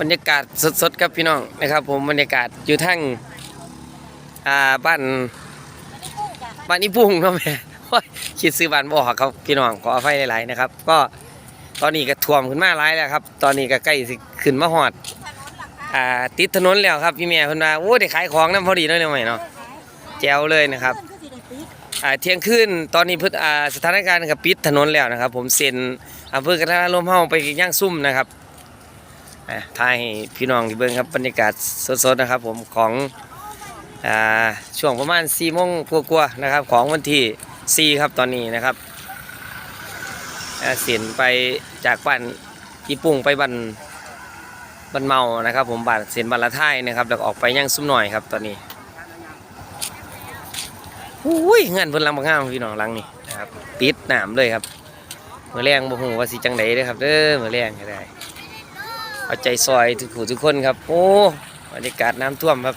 บรรยากาศสดๆครับพี่น้องนะครับ ผมบรรยากาศอยู่ทั้งอ่าบ้านบ้านอีปุ่งเนาะแม่โอ้ยคิดซื้อบ้านบ่อครับพี่น้องขออภัยหลายๆนะครับ ก็ตอนนี้ก็ท่วมขึ้นมาหลายแล้วครับ ตอนนี้ก็ใกล้สิขึ้นมาฮอดอ่าติดถนนแล้วครับพี่แม่เพิ่นว่าโอ้ได้ขายของนำพอดีเนาะเนี่ยใหม่เนาะแจวเลยนะครับอ่าเที่ยงคืนตอนนี้พือ่าสถานการณ์กับปิดถนนแล้วนะครับ ผมเซ็นอำเภอกระทะลมเฮาไปย่างซุ่มนะครับ ถ่ายให้พี่น้องที่เบิ่งครับบรรยากาศสดๆนะครับ ผมของอช่วงประมาณ4โมงกว่าๆนะครับ ของวันที่4ครับตอนนี้นะครับอ่าเซ็นไปจากบ้านอีปุ่งไปบ้านบ้านเมานะครับ ผมบ้านเซ็นบ้านละท้ายนะครับแล้วก็ออกไปย่างซุ่มหน่อยครับ ตอนนี้อุ้ยเงินเพิ่นลังบางงามพี่น้องลังนี่นะครับติดหน้ำเลยครับมือแรงบ่ฮู้ว่าสิจังไดเด้ครับเด้อมือแรงก็ได้ เอาใจซอยทุกผู้ทุกคนครับ โอ้บรรยากาศน้ำท่วมครับ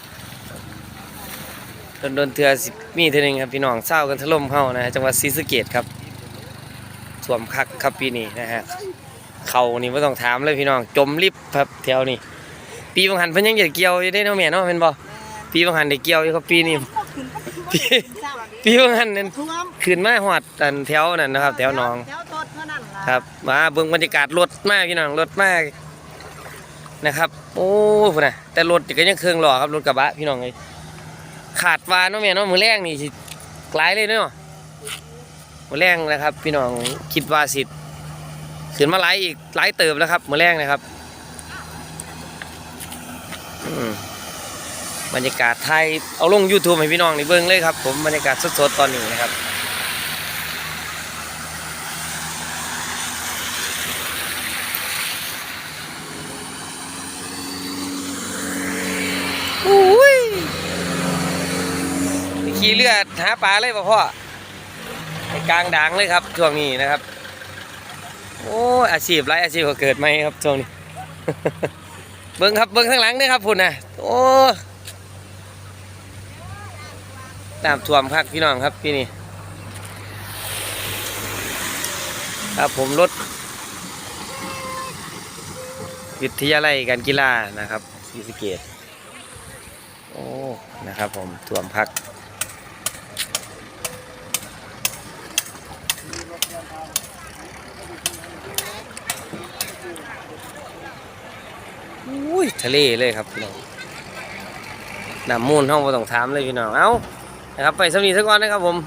โดนๆเทื่อสิมีเทื่อหนึงครับพี่น้องเศร้ากันถล่มเฮานะจังหวัดศรีสะเกษครับท่วมคักครับปีนี้นะฮะเขานี่บ่ต้องถามเลยพี่น้องจมลิบครับแถวนี้ปีบางหันเพิ่นยังจะเกี่ยวอยู่ได้เนาะแม่เนาะแม่นบ่ปีบางหันได้เกี่ยวอยู่ครับปีนี้ปีปีว่างั้นนั่นท่วมขึ้นมาหอดอันแถวนั่นนะครับ แถวหนองครับมาเบิ่งบรรยากาศรถมากพี่น้องรถมาก นะครับ โอ้พุ่นะแต่รถก็ยังเครื่องหรอครับรถกระบะพี่น้องเลยขาดวาเนาะแม่เนาะมือแรงนี่สิกลายเลยเนาะมือแรงนะครับ พี่น้องคิดว่าสิขึ้นมาหลอีกหลเติบแล้วครับมือแรงนะครับอืมบรรยากาศไทยเอาลง YouTube ให้พี่น้องในเบิ้องเลยครับ ผมบรรยากาศสดๆตอนนี้นะครับ เรือหาปลาเลยป่ะพ่อในกลางดังเลยครับช่วงนี้นะครับ โอ้อาชีพไรอาชีพก็เกิดไหมครับช่วงนี้ เบิ้งครับเบิ้งข้างหลังด้วยครับพุ่นนะโอ้น้ำท่วมครับพี่น้องครับพี่นี่ครับผมรถวิทยาลัยการกีฬานะครับศรีสเกตโอ้ นะครับผมท่วมพักอุ้ ยทะเลเลยครับพี่น้องน้ำมูลห้องเราต้องถามเลยพี่น้อง เอ้านะครับไปสำนีสักก่อนนะครับผม